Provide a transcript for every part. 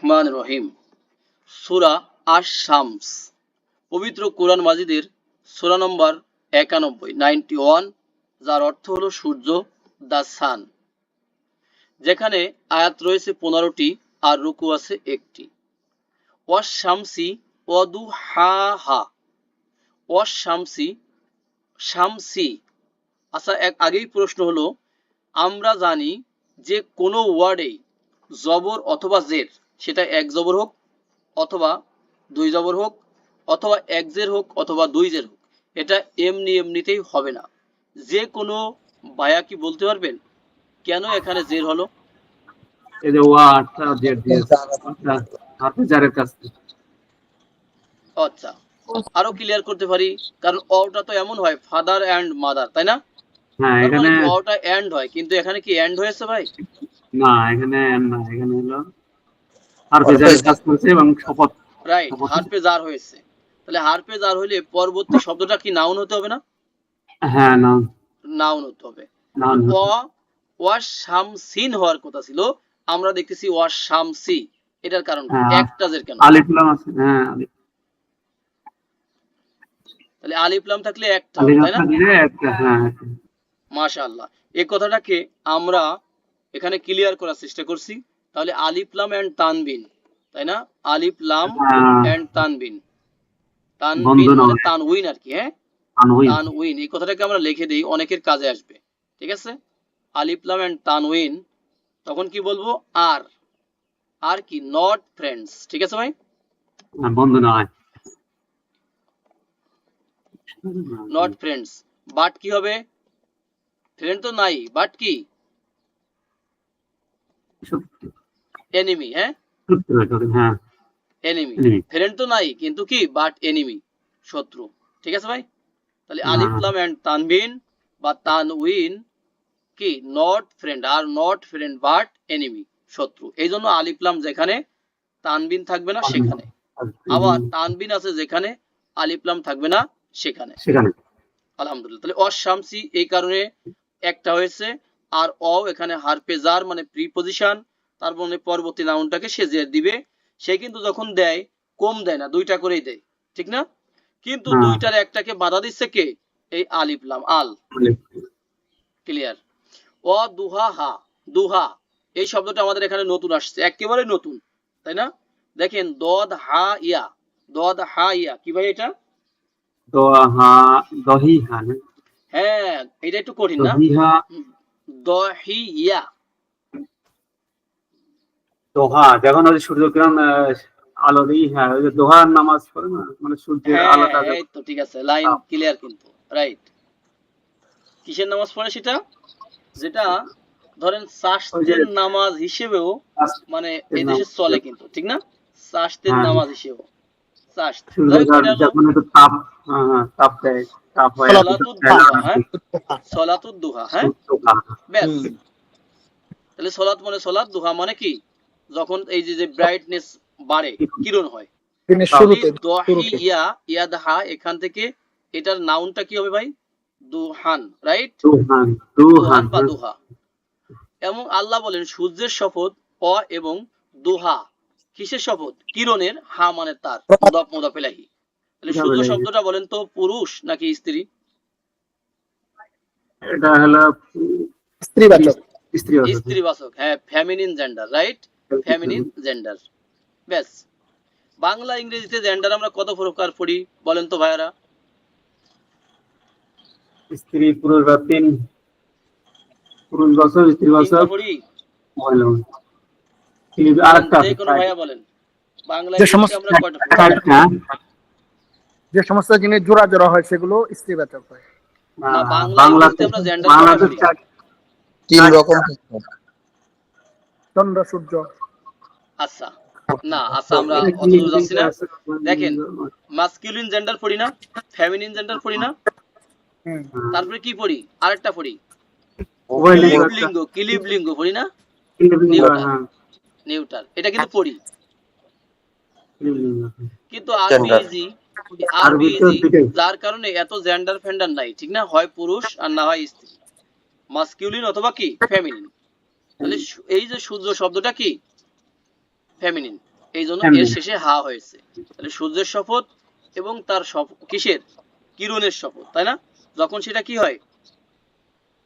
রহমান রহিম। সুরা আশ শামস পবিত্র কোরআন মাজিদের সুরা নম্বর একানব্বই, নাইনটি ওয়ান, যার অর্থ হলো সূর্য দা সান। যেখানে আয়াত রয়েছে পনেরোটি আর রুকু আছে একটি। ওয়াস শামসি ওয়াদু হা হা ওয়াস শামসি শামসি। আচ্ছা এক আগেই প্রশ্ন হলো, আমরা জানি যে কোনো ওয়ার্ডেই জবর অথবা জের সেটা এক জবর হোক অথবা দুই জবর হোক অথবা এক জের হোক অথবা দুই জের হোক এটা এমনি এমনিতেই হবে না। যে কোনো বায়া কি বলতে পারবেন? কেন এখানে জের হলো? আচ্ছা আরও ক্লিয়ার করতে পারি কারণ অটা তো এমন হয় ফাদার অ্যান্ড মাদার তাই না? হ্যাঁ এখানে মানে অটা এন্ড হয় কিন্তু এখানে কি এন্ড হয়েছে ভাই? না এখানে না এখানে হলো হারফে জারের কাজ করছে এবং শপথ রাইট হারপে জার হয়েছে। তাহলে হারপে জার পরবর্তী শব্দটা কি নাউন হতে হবে না? হ্যাঁ না নাউন হতে হবে। হওয়ার কথা ছিল। আমরা দেখতেছি এটার কারণ? হ্যাঁ। একটা জের কেন? আলিফ লাম আছে। হ্যাঁ আলিফ। তাহলে আলিফ লাম থাকলে একটা তাই না? হ্যাঁ মাশাআল্লাহ। এই কথাটাকে আমরা এখানে ক্লিয়ার করার চেষ্টা করছি। তাহলে আলিফ লাম এন্ড তানবিন তাই না? আলিফ লাম হ্যাঁ। এন্ড তানবিন। তানবিন মানে। তানউইন আর কি হ্যাঁ? তানউইন। এই কথাটাকে আমরা লিখে দিই অনেকের কাজে আসবে ঠিক আছে? আলিফ লাম এন্ড তানউইন তখন কি বলব? আর আর কি নট ফ্রেন্ডস ঠিক আছে ভাই? হ্যাঁ, বন্ধু নয়। নট ফ্রেন্ডস বাট কি হবে? ফ্রেন্ড তো নাই বাট কি? এনিমি হ্যাঁ হ্যাঁ এনিমি ফ্রেন্ড তো নাই কিন্তু কি? বাট এনিমি শত্রু। ঠিক আছে ভাই? তাহলে হ্যাঁ। আলিফ লাম এন্ড তানবিন বা তানউইন কি? নট ফ্রেন্ড আর নট ফ্রেন্ড বাট এনিমি শত্রু। এই জন্য আলিফ লাম যেখানে তানবিন থাকবে না সেখানে। আবার তানবিন আছে যেখানে আলিফ লাম থাকবে না সেখানে। সেখানে। আলহামদুলিল্লাহ। তাহলে অশামসি এই কারণে একটা হয়েছে আর অ এখানে হারপেজার মানে প্রিপজিশন তার মানে পরবর্তী নাউনটাকে সে জের দিবে সে কিন্তু যখন দেয় কম দেয় না দুইটা করেই দেয় ঠিক না? কিন্তু হ্যাঁ। দুইটার একটাকে বাধা দিচ্ছে কে? এই আলিফ লাম আল। ক্লিয়ার অ দুহা হা দুহা এই শব্দটা আমাদের এখানে নতুন আসছে একেবারে নতুন তাই না? দেখেন দদ হা ইয়া দদ হা ইয়া কি ভাই এটা? হ্যাঁ এটা একটু কঠিন না? দহি দহিয়া দোহা যখন ওই আলো দিই হ্যাঁ ওই যে দোহার নামাজ পড়ে না মানে সূর্যের হ্যাঁ আলোটা এই তো ঠিক আছে লাইন হ্যাঁ। ক্লিয়ার কিন্তু রাইট কিসের নামাজ পড়ে সেটা? যেটা ধরেন সাস্তের নামাজ হিসেবেও মানে এই দেশে চলে কিন্তু ঠিক না? সাস্তের হ্যাঁ। নামাজ হিসেবেও সাস্ত যখন একটু তাপ হ্যাঁ, হ্যাঁ, তাপ দেয় তাপ হয় সলাতুদ দুহা, হ্যাঁ? সলাতুদ দুহা হ্যাঁ? ব্যাস। তাহলে সলাত মানে সলাত দুহা মানে কি? যখন এই যে যে ব্রাইটনেস বাড়ে কিরণ হয়? দিনের শুরুতে দহি ইয়াদহা এখান থেকে এটার নাউনটা কি হবে ভাই? দুহান রাইট দুহান বা দুহা। এবং আল্লাহ বলেন সূর্যের শপথ অ এবং দুহা। কিসের শপথ? কিরণের হা মানে তার। মুদাফ মুদাফ ইলাহি। তাহলে সূর্য শব্দটা বলেন তো পুরুষ নাকি স্ত্রী? এটা হলো স্ত্রীবাচক। স্ত্রীবাচক। হ্যাঁ feminine gender right feminine gender ব্যাস বাংলা ইংরেজিতে জেন্ডার আমরা কত প্রকার পড়ি বলেন তো ভাইয়ারা? স্ত্রী পুরুষ বা তিন। পুরুষ বছর স্ত্রী বছর। আরেকটা ভাইয়া বলেন। বাংলা যে সমস্ত- ইংরেজিতে আমরা কয়টা যে সমস্ত জিনিস জোড়া জোড়া হয় সেগুলো স্ত্রীবাচক হয়। বাংলাতে তিন। রকম। চন্দ্র সূর্য। আচ্ছা না আচ্ছা আমরা অত দূর যাচ্ছি না। দেখেন মাস্কুলিন জেন্ডার পড়ি না ফেমিনিন জেন্ডার পড়ি না। তারপরে কি পড়ি? আরেকটা পড়ি। উভয় লিঙ্গ। কিলিব লিঙ্গ পড়ি না। হ্যাঁ, নিউটার এটা কিন্তু পড়ি। কিন্তু আরবি Gender. ইজি আরবি আরবিতে ইজি দুটোই। যার কারণে এত জেন্ডার ফেন্ডার নাই ঠিক না? হয় পুরুষ আর না হয় স্ত্রী। মাস্কুলিন অথবা কি? ফেমিনিন তাহলে এই যে সূর্য শব্দটা কি? ফেমিনিন এই জন্য এর শেষে হা হয়েছে। তাহলে সূর্যের শপথ এবং তার কিসের? কিরণের শপথ তাই না? যখন সেটা কি হয়?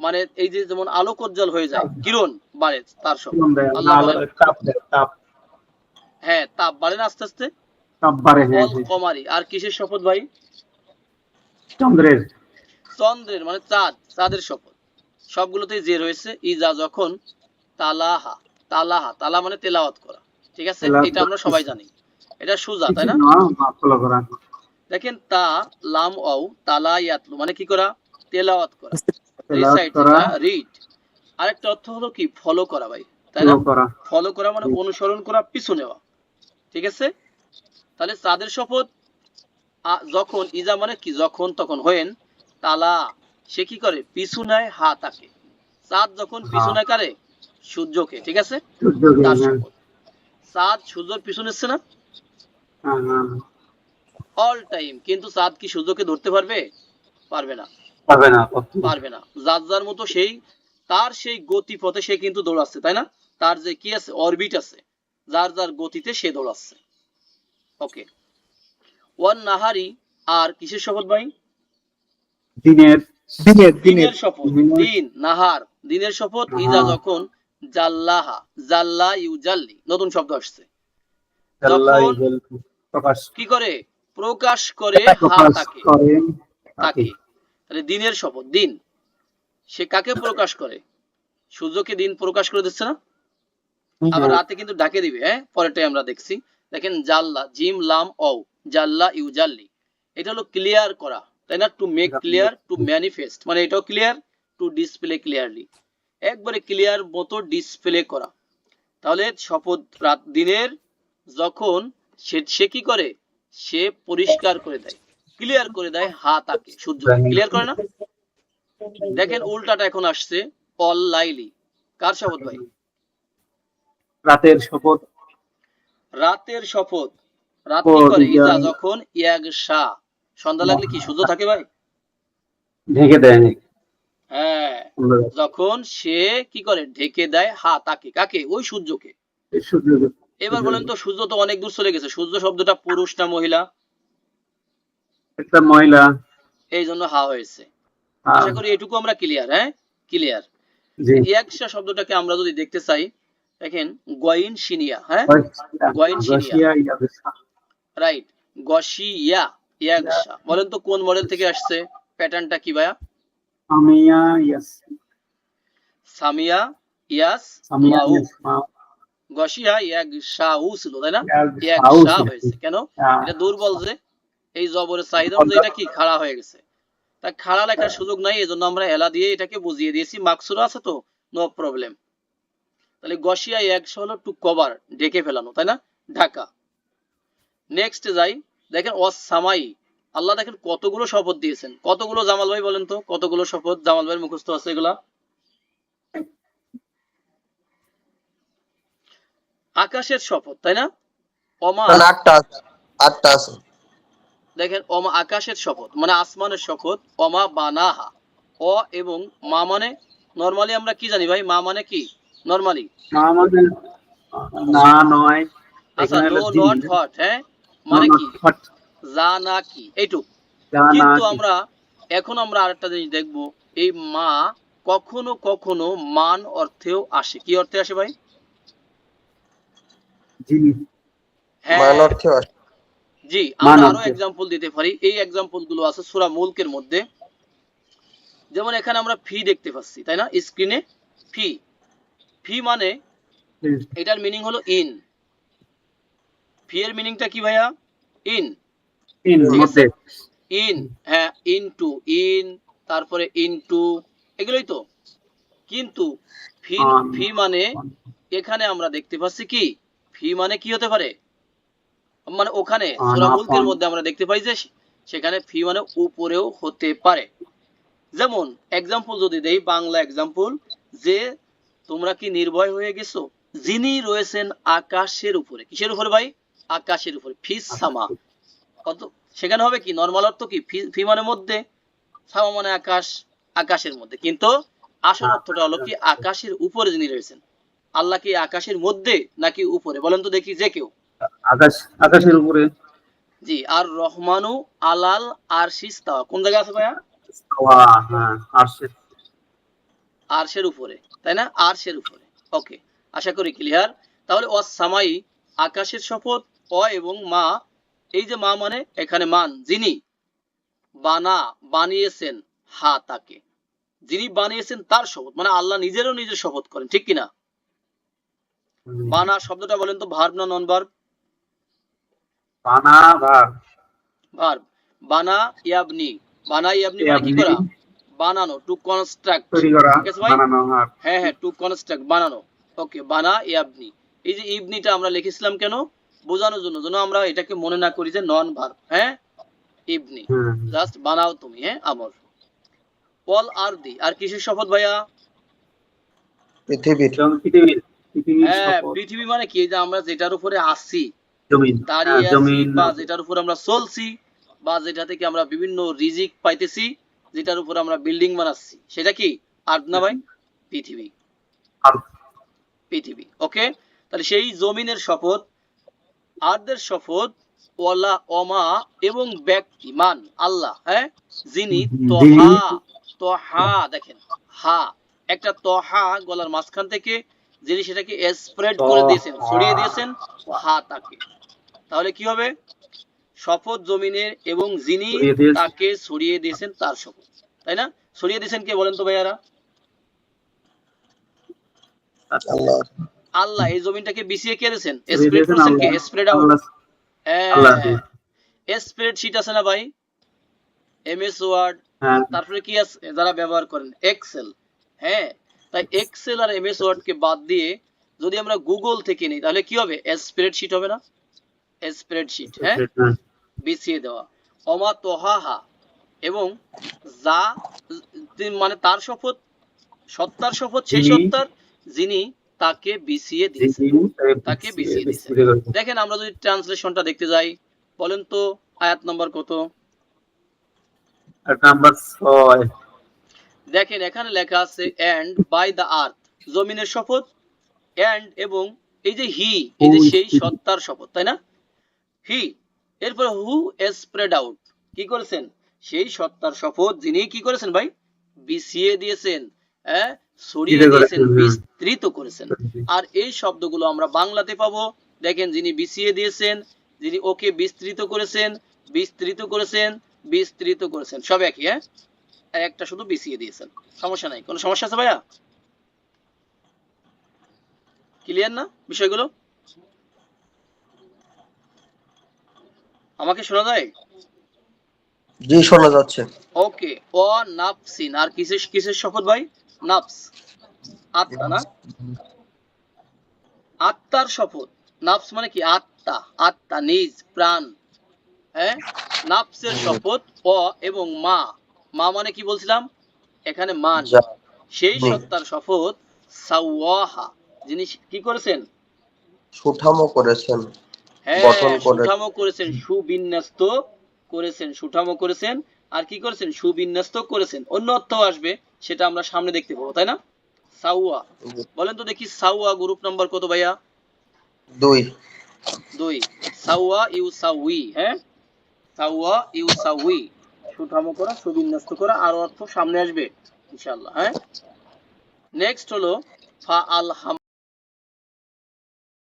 মানে এই যে যেমন আলোক উজ্জ্বল হয়ে যায় কিরণ বাড়ে তার শপথ আলো- হ্যাঁ তাপ বাড়ে না আস্তে আস্তে? হ্যাঁ হ্যাঁ। কমারি। আর কিসের শপথ ভাই? চন্দ্রের। চন্দ্রের মানে চাঁদ চাঁদের শপথ। সবগুলোতেই যে রয়েছে ইজা যখন তালাহা তালাহা তালা মানে তেলাওয়াত করা। ঠিক আছে? এটা আমরা সবাই জানি। এটা সুজা তাই না? দেখেন তা লাম অও তালা ইয়াতলু মানে কি করা? তেলাওয়াত করা। রিসাইট করা। রিড আরেকটা অর্থ হলো কি? ফলো করা ভাই তাই না? ফলো করা। মানে অনুসরণ করা পিছু নেওয়া। ঠিক আছে? তাহলে চাঁদের শপথ যখন ইজা মানে কি? যখন তখন হয়েন তালা সে কি করে? পিছু নেয় হা তাকে চাঁদ যখন পিছু হা। নেয় কারে? সূর্যকে ঠিক আছে? তার হ্যাঁ। শপথ। চাঁদ সূর্যর পিছু নিচ্ছে না হ্যাঁ, হ্যাঁ। অল টাইম কিন্তু চাঁদ কি সূর্যকে ধরতে পারবে? পারবে না। পাবে না পারবে না। যার যার মতো সেই তার সেই গতিপথে সে কিন্তু দৌড়াচ্ছে তাই না? তার যে কি আছে? অরবিট আছে। যার যার গতিতে সে দৌড়াচ্ছে। ওকে ওয়ান নাহারি আর কিসের শপথ ভাই? দিনের। দিনের দিনের। শপথ দিন নাহার। দিনের শপথ। ইজা যখন জাল্লাহা জাল্লা ইউজাল্লি নতুন শব্দ আসছে। কি করে? প্রকাশ করে হা তাকে। তাকে। তাহলে দিনের শপথ দিন। সে কাকে প্রকাশ করে? সূর্যকে দিন প্রকাশ করে দিচ্ছে না? আবার রাতে কিন্তু ডাকে দিবে হ্যাঁ? পরেরটাই আমরা দেখছি। দেখেন জাল্লা জিম লাম ও জাল্লা ইউ জাল্লি এটা হলো ক্লিয়ার করা তাই না? To make clear to manifest মানে এটাও ক্লিয়ার টু ডিসপ্লে ক্লিয়ারলি একবারে ক্লিয়ার মতো ডিসপ্লে করা। তাহলে শপথ রাত দিনের যখন সে সে কি করে? সে পরিষ্কার করে দেয়। ক্লিয়ার করে দেয় হা তাকে সূর্য ক্লিয়ার করে না? দেখেন উল্টাটা এখন আসছে অল লাইলি। কার শপথ ভাই? রাতের শপথ। রাতের শপথ। রাত কি করে? ইজা যখন ইয়াগ শাহ। সন্ধ্যা লাগলে কি সূর্য থাকে ভাই? ঢেকে দেয় হ্যাঁ। যখন সে কি করে? ঢেকে দেয় হা তাকে। কাকে? ওই সূর্যকে। এবার বলেন তো সূর্য তো অনেক দূর চলে গেছে। সূর্য শব্দটা পুরুষ না মহিলা? একটা মহিলা। এই জন্য হা হয়েছে। আশা করি এটুকু আমরা ক্লিয়ার হ্যাঁ? ক্লিয়ার ইয়াকশা শব্দটাকে আমরা যদি দেখতে চাই দেখেন গয়িন সিনিয়া হ্যাঁ? গোয়েন ইয়াদেশা। রাইট গশিয়া ইয়াকশা বলেন তো কোন মডেল থেকে আসছে? প্যাটার্নটা কি ভাইয়া? সামিয়া ইয়াস। সামিয়া ইয়াস সামিয়া ইয়াস গশিয়া ইয়াক শাউ ছিল তাই না? ইয়াক শাউ হয়েছে কেন? এটা দুর্বল যে এই জবরের চাহিদা অনুযায়ী এটা কি খাড়া হয়ে গেছে? তা খাড়া লেখার সুযোগ নাই এজন্য আমরা এলা দিয়ে এটাকে বুঝিয়ে দিয়েছি মাকসুরা আছে তো নো প্রবলেম তাহলে গশিয়া একশো হলো টু কভার ঢেকে ফেলানো তাই না? ঢাকা। নেক্সট যাই দেখেন অসামাই। আল্লাহ দেখেন কতগুলো শপথ দিয়েছেন। কতগুলো জামাল ভাই বলেন তো? কতগুলো শপথ জামাল ভাইয়ের মুখস্থ আছে এগুলা? আকাশের শপথ তাই না? অমা মানে আটটা আটটা আছে। দেখেন অমা আকাশের শপথ মানে আসমানের শপথ অমা বানাহা। অ এবং মা মানে নরমালি আমরা কি জানি ভাই? মা মানে কি? নরমালি? মা মানে না নয়। আচ্ছা নো নট হট হ্যাঁ? মানে কি? যা না কি এইটুক কিন্তু আমরা এখন আমরা আরেকটা জিনিস দেখব। এই মা কখনো কখনো মান অর্থেও আসে। কি অর্থে আসে ভাই? হ্যাঁ। মান অর্থে আসে। জি আমরা আরও এক্সাম্পল দিতে পারি। এই এক্সাম্পলগুলো আছে সূরা মুলকের মধ্যে। যেমন এখানে আমরা ফি দেখতে পাচ্ছি তাই না? স্ক্রিনে ফি। ফি মানে এটার মিনিং হলো ইন ফি এর মিনিংটা কি ভাইয়া? ইন ঠিক মধ্যে ইন হ্যাঁ ইন টু ইন তারপরে ইন টু এগুলোই তো। কিন্তু ফি ফি মানে এখানে আমরা দেখতে পাচ্ছি কি? ফি মানে কি হতে পারে? মানে ওখানে সূরা মুলকের মধ্যে আমরা দেখতে পাই যে সেখানে ফি মানে উপরেও হতে পারে। যেমন এক্সাম্পল যদি দেই বাংলা এক্সাম্পল যে তোমরা কি নির্ভয় হয়ে গেছো? যিনি রয়েছেন আকাশের উপরে। কিসের উপরে ভাই? আকাশের উপরে। ফিস সামা। কত সেখানে হবে কি? নর্মাল অর্থ কি? ফি- মানে মধ্যে সামা মানে আকাশ আকাশের মধ্যে। কিন্তু আসল অর্থটা হলো কি? আকাশের উপরে যিনি রয়েছেন। আল্লাহ কি আকাশের মধ্যে নাকি উপরে? বলেন তো দেখি যে কেউ। আকাশ আকাশের উপরে। জি আর রহমানু আলাল আর শিস্তাওয়া কোন জায়গায় আছে ভাইয়া? হ্যাঁ আরশের। উপরে তাই না? আরশের উপরে। ওকে আশা করি ক্লিয়ার তাহলে ও সামাই আকাশের শপথ অ এবং মা এই যে মা মানে এখানে মান যিনি বানা বানিয়েছেন হা তাকে। যিনি বানিয়েছেন তার শপথ মানে আল্লাহ নিজেরও নিজের শপথ করেন ঠিক কিনা? বানা শব্দটা বলেন তো ভার্ব না নন ভার্ব বানা ভার ভার্ব। বানা ইয়াবনি। বানা ইয়াবনি মানে কি করা? বানানো টু কনস্ট্রাক্ট ঠিক আছে ভাই? হ্যাঁ হ্যাঁ টু কনস্ট্রাক্ট বানানো। ওকে বানা ইয়াবনি। এই যে ইবনিটা আমরা লিখেছিলাম কেন? বোঝানোর জন্য যেন আমরা এটাকে মনে না করি যে নন ভার্ব হ্যাঁ? ইবনি। জাস্ট বানাও তুমি হ্যাঁ? আমর পল আর দি। আর কিসের শপথ ভাইয়া? পৃথিবীর। হ্যাঁ পৃথিবী মানে কি? যে আমরা যেটার উপরে জমিন। দাঁড়িয়ে হ্যাঁ, আছি বা যেটার উপর আমরা চলছি বা যেটা থেকে আমরা বিভিন্ন রিজিক পাইতেছি যেটার উপর আমরা বিল্ডিং বানাচ্ছি। সেটা কি? আর্থ না ভাই? পৃথিবী। পৃথিবী। ওকে? তাহলে সেই জমিনের শপথ আর্দের শপথ ওয়ালা অমা এবং ব্যক্তি মান আল্লাহ হ্যাঁ? যিনি যিনি- তহা তহা দেখেন হা। একটা তহা গলার মাঝখান থেকে যিনি সেটাকে স্প্রেড করে দিয়েছেন ছড়িয়ে দিয়েছেন হা তাকে। তাহলে কি হবে? শপথ জমিনের এবং যিনি তাকে ছড়িয়ে দিয়েছেন তার শপথ তাই না? ছড়িয়ে দিয়েছেন কে বলেন তো ভাইয়ারা? আল্লাহ। আল্লাহ এই জমিনটাকে বিছিয়ে কে দিয়েছেন? স্প্রেড করেছেন কে? স্প্রেড আউট আল্লাহ- আল্লাহ দিয়ে। স্প্রেড শিট আছে না ভাই? এমএস ওয়ার্ড হ্যাঁ। তারপরে কি আছে? যারা ব্যবহার করেন এক্সেল হ্যাঁ তাই এক্সেল আর এমএস ওয়ার্ড কে বাদ দিয়ে যদি আমরা গুগল থেকে নিই তাহলে কি হবে? স্প্রেডশিট হবে না? স্প্রেডশিট হ্যাঁ? হ্যাঁ। বিছিয়ে দেওয়া। অমা তোহাহা। এবং যা মানে তার শপথ সত্তার শপথ সেই সত্তার যিনি তাকে বিছিয়ে দিয়েছেন যিনি তাকে। বিছিয়ে করেছেন। দেখেন আমরা যদি ট্রান্সলেশনটা দেখতে যাই বলেন তো আয়াত নম্বর কত? আর নাম্বার ছয়। দেখেন এখানে লেখা আছে এন্ড বাই দ্য আর্থ জমিনের শপথ এন্ড এবং এই যে হি এই যে সেই সত্তার শপথ তাই না? হি এরপর হু স্প্রেড আউট কি করেছেন? সেই সত্তার শপথ যিনি কি করেছেন ভাই? বিছিয়ে দিয়েছেন। ছড়িয়ে দিয়েছেন। বিস্তৃত করেছেন। আর এই শব্দগুলো আমরা বাংলাতে পাবো। দেখেন যিনি বিছিয়ে দিয়েছেন যিনি ওকে বিস্তৃত করেছেন বিস্তৃত করেছেন বিস্তৃত করেছেন। সব একই হ্যাঁ? একটা শুধু বিছিয়ে দিয়েছেন। সমস্যা নাই। কোনো সমস্যা আছে ভাইয়া? ক্লিয়ার না বিষয়গুলো? আমাকে শোনা যায়? জি শোনা যাচ্ছে। ওকে ও নাফসিন। আর কিসের কিসের শপথ ভাই? নাফস। আত্মা না? আত্মার শপথ। নাফস মানে কি? আত্মা। আত্মা নিজ প্রাণ। হ্যাঁ? নাফসের শপথ অ এবং মা। মা মানে কি বলছিলাম? এখানে মান। সেই সত্তার শপথ সাওয়াহা। যিনি কি করেছেন? সুঠামো করেছেন। হ্যাঁ সুঠামো করেছেন সুবিন্যস্ত করেছেন সুঠামো করেছেন। আর কি করেছেন? সুবিন্যস্ত করেছেন। অন্য অর্থ আসবে সেটা আমরা সামনে দেখতে পাবো তাই না? সাউয়া। বলেন তো দেখি সাউয়া গ্রুপ নাম্বার কত ভাইয়া? দুই। দুই। সাউয়া ইউ সাউই হ্যাঁ? সাউয়া ইউ সাউই। সুঠামো করা সুবিন্যস্ত করা আর অর্থ সামনে আসবে ইনশাআল্লাহ হ্যাঁ? নেক্সট হলো ফা আল